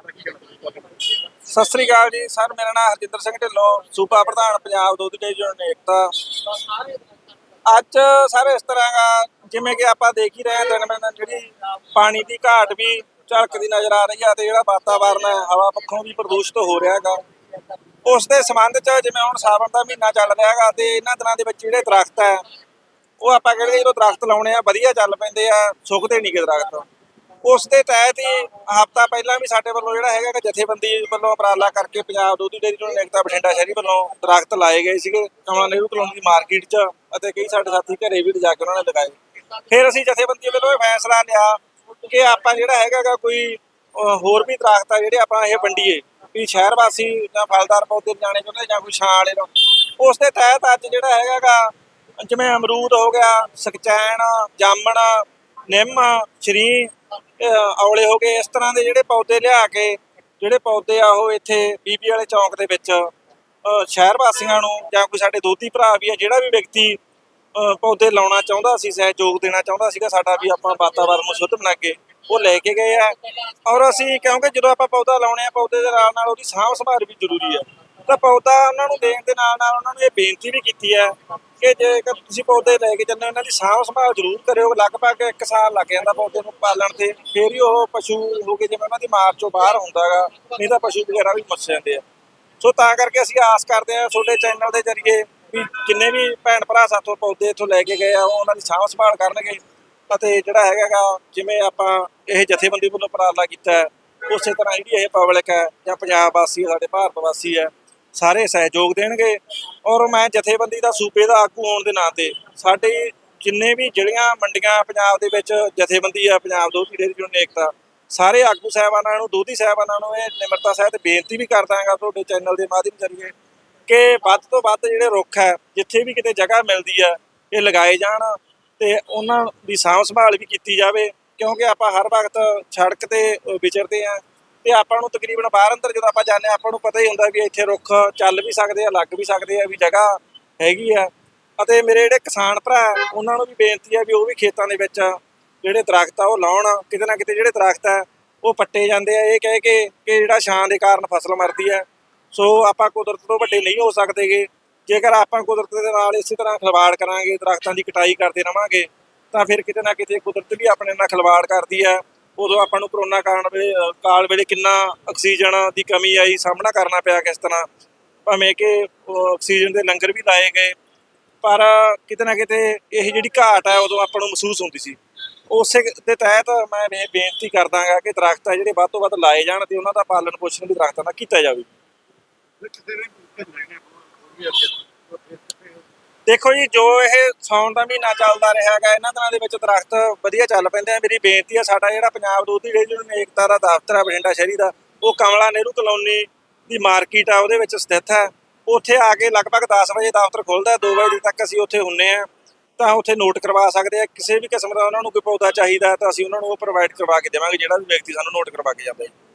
ਸਤਿ ਸ੍ਰੀ ਅਕਾਲ ਜੀ। ਸਰ, ਮੇਰਾ ਨਾਮ ਹਰਜਿੰਦਰ ਸਿੰਘ ਢਿੱਲੋਂ, ਸੂਬਾ ਪ੍ਰਧਾਨ ਪੰਜਾਬ ਦੁੱਧ ਡਿਵੀਜ਼ਨ ਏਕਤਾ। ਅੱਜ ਸਰ, ਇਸ ਤਰ੍ਹਾਂ ਦਾ ਜਿਵੇਂ ਕਿ ਆਪਾਂ ਦੇਖ ਹੀ ਰਹੇ ਹਾਂ, ਦਿਨ ਬਨ ਜਿਹੜੀ ਪਾਣੀ ਦੀ ਘਾਟ ਵੀ ਝਲਕਦੀ ਨਜ਼ਰ ਆ ਰਹੀ ਆ ਤੇ ਜਿਹੜਾ ਵਾਤਾਵਰਨ ਹੈ, ਹਵਾ ਪੱਖੋਂ ਵੀ ਪ੍ਰਦੂਸ਼ਿਤ ਹੋ ਰਿਹਾ ਹੈਗਾ। ਉਸ ਦੇ ਸੰਬੰਧ ਚ ਜਿਵੇਂ ਹੁਣ ਸਾਵਣ ਦਾ ਮਹੀਨਾ ਚੱਲ ਰਿਹਾ ਹੈਗਾ ਤੇ ਇਹਨਾਂ ਦਿਨਾਂ ਦੇ ਵਿੱਚ ਜਿਹੜੇ ਦਰਖਤ ਹੈ, ਉਹ ਆਪਾਂ ਕਹਿੰਦੇ ਜਦੋਂ ਦਰਖਤ ਲਾਉਣੇ ਆ, ਵਧੀਆ ਚੱਲ ਪੈਂਦੇ ਆ, ਸੁੱਕਦੇ ਨਹੀਂ ਗੇ ਦਰਖਤ। ਉਸ ਦੇ ਤਹਿਤ ਹੀ ਹਫਤਾ ਪਹਿਲਾਂ ਵੀ ਸਾਡੇ ਵੱਲੋਂ ਜਿਹੜਾ ਹੈਗਾ ਕਿ ਜਥੇਬੰਦੀ ਵੱਲੋਂ ਉਪਰਾਲਾ ਕਰਕੇ ਪੰਜਾਬ ਦੁੱਧ ਡੇਅਰੀ ਨੂੰ ਏਕਤਾ ਬਠਿੰਡਾ ਸ਼ਹਿਰੀ ਵੱਲੋਂ ਦਰਖਤ ਲਾਏ ਗਏ ਸੀਗੇ, ਕਮਲਾ ਨਹਿਰੂ ਕਲੋਨੀ ਦੀ ਮਾਰਕੀਟ 'ਚ ਅਤੇ ਕਈ ਸਾਡੇ ਸਾਥੀ ਘਰੇ ਵੀ ਜਾ ਕੇ ਉਹਨਾਂ ਨੇ ਲਗਾਏ। ਫਿਰ ਅਸੀਂ ਜਥੇਬੰਦੀ ਵੱਲੋਂ ਇਹ ਫੈਸਲਾ ਲਿਆ ਕਿ ਆਪਾਂ ਜਿਹੜਾ ਹੈਗਾ ਗਾ ਕੋਈ ਹੋਰ ਵੀ ਦਰਖਤ ਆ ਜਿਹੜੇ ਆਪਾਂ ਇਹ ਵੰਡੀਏ, ਵੀ ਸ਼ਹਿਰ ਵਾਸੀ ਜਾਂ ਫਲਦਾਰ ਪੌਦੇ ਜਾਣੇ ਚਾਹੁੰਦੇ ਜਾਂ ਕੋਈ ਛਾਂ ਵਾਲੇ ਨੂੰ ਉਸ ਦੇ ਤਹਿਤ ਅੱਜ ਜਿਹੜਾ ਹੈਗਾ ਗਾ, ਜਿਵੇਂ ਅਮਰੂਦ ਹੋ ਗਿਆ, ਸਕਚੈਨ, ਜਾਮਣ, ਨਿੰਮ, ਸ਼ਰੀ ਔਲੇ ਹੋ ਗਏ, ਇਸ ਤਰ੍ਹਾਂ ਦੇ ਜਿਹੜੇ ਪੌਦੇ ਲਿਆ ਕੇ, ਜਿਹੜੇ ਪੌਦੇ ਆ ਉਹ ਇੱਥੇ ਬੀਬੀ ਵਾਲੇ ਚੌਂਕ ਦੇ ਵਿੱਚ ਸ਼ਹਿਰ ਵਾਸੀਆਂ ਨੂੰ ਜਾਂ ਕੋਈ ਸਾਡੇ ਦੋਤੀ ਭਰਾ ਵੀ ਆ, ਜਿਹੜਾ ਵੀ ਵਿਅਕਤੀ, ਅਹ ਪੌਦੇ ਲਾਉਣਾ ਚਾਹੁੰਦਾ ਸੀ, ਸਹਿਯੋਗ ਦੇਣਾ ਚਾਹੁੰਦਾ ਸੀਗਾ, ਸਾਡਾ ਵੀ ਆਪਾਂ ਵਾਤਾਵਰਨ ਨੂੰ ਸ਼ੁੱਧ ਬਣਾ ਕੇ ਉਹ ਲੈ ਕੇ ਗਏ ਆ। ਔਰ ਅਸੀਂ ਕਿਉਂਕਿ ਜਦੋਂ ਆਪਾਂ ਪੌਦਾ ਲਾਉਣੇ ਆ, ਪੌਦੇ ਦੇ ਨਾਲ ਨਾਲ ਉਹਦੀ ਸਾਂਭ ਸੰਭਾਲ ਵੀ ਜ਼ਰੂਰੀ ਆ। ਤਾਂ ਪੌਦਾ ਉਹਨਾਂ ਨੂੰ ਦੇਣ ਦੇ ਨਾਲ ਨਾਲ ਉਹਨਾਂ ਨੂੰ ਇਹ ਬੇਨਤੀ ਵੀ ਕੀਤੀ ਹੈ ਕਿ ਜੇਕਰ ਤੁਸੀਂ ਪੌਦੇ ਲੈ ਕੇ ਚੱਲੇ ਉਹਨਾਂ ਦੀ ਸਾਂਭ ਸੰਭਾਲ ਜ਼ਰੂਰ ਕਰਿਓ। ਲਗਭਗ 1 ਸਾਲ ਲੱਗ ਜਾਂਦਾ ਪੌਦੇ ਨੂੰ ਪਾਲਣ ਤੇ। ਫੇਰ ਹੀ ਉਹ ਪਸ਼ੂ ਹੋ ਕੇ ਜਿਵੇਂ ਉਹਨਾਂ ਦੀ ਮਾਰ ਚੋਂ ਬਾਹਰ ਹੁੰਦਾਗਾ ਨਹੀਂ ਤਾਂ ਪਸ਼ੂ ਵਗੈਰਾ ਵੀ ਮਰ ਜਾਂਦੇ ਆ। ਸੋ ਤਾਂ ਕਰਕੇ ਅਸੀਂ ਆਸ ਕਰਦੇ ਹਾਂ ਤੁਹਾਡੇ ਚੈਨਲ ਦੇ ਜ਼ਰੀਏ ਵੀ ਜਿੰਨੇ ਵੀ ਭੈਣ ਭਰਾ ਸਾਥੋਂ ਪੌਦੇ ਇੱਥੋਂ ਲੈ ਕੇ ਗਏ ਆ, ਉਹ ਉਹਨਾਂ ਦੀ ਸਾਂਭ ਸੰਭਾਲ ਕਰਨਗੇ। ਅਤੇ ਜਿਹੜਾ ਹੈਗਾਗਾ ਜਿਵੇਂ ਆਪਾਂ ਇਹ ਜਥੇਬੰਦੀ ਵੱਲੋਂ ਉਪਰਾਲਾ ਕੀਤਾ, ਉਸੇ ਤਰ੍ਹਾਂ ਜਿਹੜੀ ਇਹ ਪਬਲਿਕ ਹੈ ਜਾਂ ਪੰਜਾਬ ਵਾਸੀ ਸਾਡੇ ਭਾਰਤ ਵਾਸੀ ਹੈ ਸਾਰੇ ਸਹਿਯੋਗ ਦੇਣਗੇ ਔਰ ਮੈਂ ਜਥੇਬੰਦੀ ਦਾ ਸੂਬੇ ਦਾ ਆਗੂ ਹੋਣ ਦੇ ਨਾਤੇ ਸਾਡੇ ਜਿੰਨੇ ਵੀ ਜਿਹੜੀਆਂ ਮੰਡੀਆਂ ਪੰਜਾਬ ਦੇ ਵਿੱਚ ਜਥੇਬੰਦੀ ਆ, ਪੰਜਾਬ ਦੋਧੀ ਡੇਅਰੀ ਯੂਨੀਅਨ ਏਕਤਾ ਸਾਰੇ ਆਗੂ ਸਾਹਿਬਾਨਾਂ ਨੂੰ, ਦੋਧੀ ਸਾਹਿਬਾਨਾਂ ਨੂੰ ਇਹ ਨਿਮਰਤਾ ਸਹਿਤ ਬੇਨਤੀ ਵੀ ਕਰਦਾ ਹਾਂਗਾ ਤੁਹਾਡੇ ਚੈਨਲ ਦੇ ਮਾਧਿਅਮ ਜ਼ਰੀਏ ਕਿ ਵੱਧ ਤੋਂ ਵੱਧ ਜਿਹੜੇ ਰੁੱਖ ਹੈ, ਜਿੱਥੇ ਵੀ ਕਿਤੇ ਜਗ੍ਹਾ ਮਿਲਦੀ ਹੈ, ਇਹ ਲਗਾਏ ਜਾਣ ਤੇ ਉਹਨਾਂ ਦੀ ਸਾਂਭ ਸੰਭਾਲ ਵੀ ਕੀਤੀ ਜਾਵੇ ਕਿਉਂਕਿ ਆਪਾਂ ਹਰ ਵਕਤ ਸੜਕ ਤੇ ਵਿਚਰਦੇ ਆ ਤੇ ਆਪਾਂ ਨੂੰ ਤਕਰੀਬਨ ਬਾਹਰ ਅੰਦਰ ਜਦੋਂ ਆਪਾਂ ਜਾਂਦੇ ਹਾਂ, ਆਪਾਂ ਨੂੰ ਪਤਾ ਹੀ ਹੁੰਦਾ ਵੀ ਇੱਥੇ ਰੁੱਖ ਚੱਲ ਵੀ ਸਕਦੇ ਆ, ਲੱਗ ਵੀ ਸਕਦੇ ਆ, ਵੀ ਜਗ੍ਹਾ ਹੈਗੀ ਆ। ਅਤੇ ਮੇਰੇ ਜਿਹੜੇ ਕਿਸਾਨ ਭਰਾ ਉਹਨਾਂ ਨੂੰ ਵੀ ਬੇਨਤੀ ਹੈ ਵੀ ਉਹ ਵੀ ਖੇਤਾਂ ਦੇ ਵਿੱਚ ਜਿਹੜੇ ਦਰਖਤ ਆ, ਉਹ ਲਾਉਣ। ਕਿਤੇ ਨਾ ਕਿਤੇ ਜਿਹੜੇ ਦਰਖਤ ਆ, ਉਹ ਪੱਟੇ ਜਾਂਦੇ ਆ। ਇਹ ਕਹਿ ਕੇ ਕਿ ਜਿਹੜਾ ਛਾਂ ਦੇ ਕਾਰਨ ਫਸਲ ਮਰਦੀ ਹੈ ਸੋ ਆਪਾਂ ਕੁਦਰਤ ਤੋਂ ਵੱਡੇ ਨਹੀਂ ਹੋ ਸਕਦੇਗੇ। ਜੇਕਰ ਆਪਾਂ ਕੁਦਰਤ ਦੇ ਨਾਲ ਇਸੇ ਤਰ੍ਹਾਂ ਖਿਲਵਾੜ ਕਰਾਂਗੇ, ਦਰਖਤਾਂ ਦੀ ਕਟਾਈ ਕਰਦੇ ਰਵਾਂਗੇ, ਤਾਂ ਫਿਰ ਕਿਤੇ ਨਾ ਕਿਤੇ ਕੁਦਰਤ ਵੀ ਆਪਣੇ ਨਾਲ ਖਿਲਵਾੜ ਕਰਦੀ ਹੈ ਉਦੋਂ ਆਪਾਂ ਨੂੰ ਕਰੋਨਾ ਕਾਰਨ ਵੇਲੇ ਕਾਲ ਵੇਲੇ ਕਿੰਨਾ ਆਕਸੀਜਨ ਦੀ ਕਮੀ ਆਈ, ਸਾਹਮਣਾ ਕਰਨਾ ਪਿਆ ਕਿਸ ਤਰ੍ਹਾਂ? ਭਾਵੇਂ ਕਿ ਆਕਸੀਜਨ ਦੇ ਲੰਗਰ ਵੀ ਲਾਏ ਗਏ, ਪਰ ਕਿਤੇ ਨਾ ਕਿਤੇ ਇਹ ਜਿਹੜੀ ਘਾਟ ਹੈ ਉਦੋਂ ਆਪਾਂ ਨੂੰ ਮਹਿਸੂਸ ਹੁੰਦੀ ਸੀ। ਉਸੇ ਦੇ ਤਹਿਤ ਮੈਂ ਇਹ ਬੇਨਤੀ ਕਰਦਾਗਾ ਕਿ ਦਰਖਤ ਆ ਜਿਹੜੇ ਵੱਧ ਤੋਂ ਵੱਧ ਲਾਏ ਜਾਣ ਤੇ ਉਹਨਾਂ ਦਾ ਪਾਲਣ ਪੋਸ਼ਣ ਵੀ ਦਰਖਤਾਂ ਦਾ ਕੀਤਾ ਜਾਵੇ। ਕਿਸੇ ਵੀ ਦੇਖੋ ਜੀ, ਜੋ ਇਹ ਸੌਣ ਦਾ ਮਹੀਨਾ ਚੱਲਦਾ ਰਿਹਾ ਹੈਗਾ, ਇਹਨਾਂ ਦਿਨਾਂ ਦੇ ਵਿੱਚ ਦਰਖਤ ਵਧੀਆ ਚੱਲ ਪੈਂਦੇ ਆ। ਮੇਰੀ ਬੇਨਤੀ ਆ, ਸਾਡਾ ਜਿਹੜਾ ਪੰਜਾਬ ਦੋਧੀ ਡੇਅਰੀ ਯੂਨੀਅਨ ਏਕਤਾ ਦਾ ਦਫ਼ਤਰ ਆ, ਬਠਿੰਡਾ ਸ਼ਹਿਰੀ ਦਾ, ਉਹ ਕਮਲਾ ਨਹਿਰੂ ਕਲੋਨੀ ਦੀ ਮਾਰਕੀਟ ਆ, ਉਹਦੇ ਵਿੱਚ ਸਥਿਤ ਹੈ। ਉੱਥੇ ਆ ਕੇ ਲਗਭਗ 10 ਵਜੇ ਦਫ਼ਤਰ ਖੁੱਲਦਾ 2 ਵਜੇ ਤੱਕ ਅਸੀਂ ਉੱਥੇ ਹੁੰਨੇ ਆ। ਤਾਂ ਉੱਥੇ ਨੋਟ ਕਰਵਾ ਸਕਦੇ ਆ, ਕਿਸੇ ਵੀ ਕਿਸਮ ਦਾ ਉਹਨਾਂ ਨੂੰ ਕੋਈ ਪੌਦਾ ਚਾਹੀਦਾ ਤਾਂ ਅਸੀਂ ਉਹਨਾਂ ਨੂੰ ਉਹ ਪ੍ਰੋਵਾਈਡ ਕਰਵਾ ਕੇ ਦੇਵਾਂਗੇ, ਜਿਹੜਾ ਵੀ ਵਿਅਕਤੀ ਸਾਨੂੰ ਨੋਟ ਕਰਵਾ ਕੇ ਜਾਂਦਾ ਹੈ।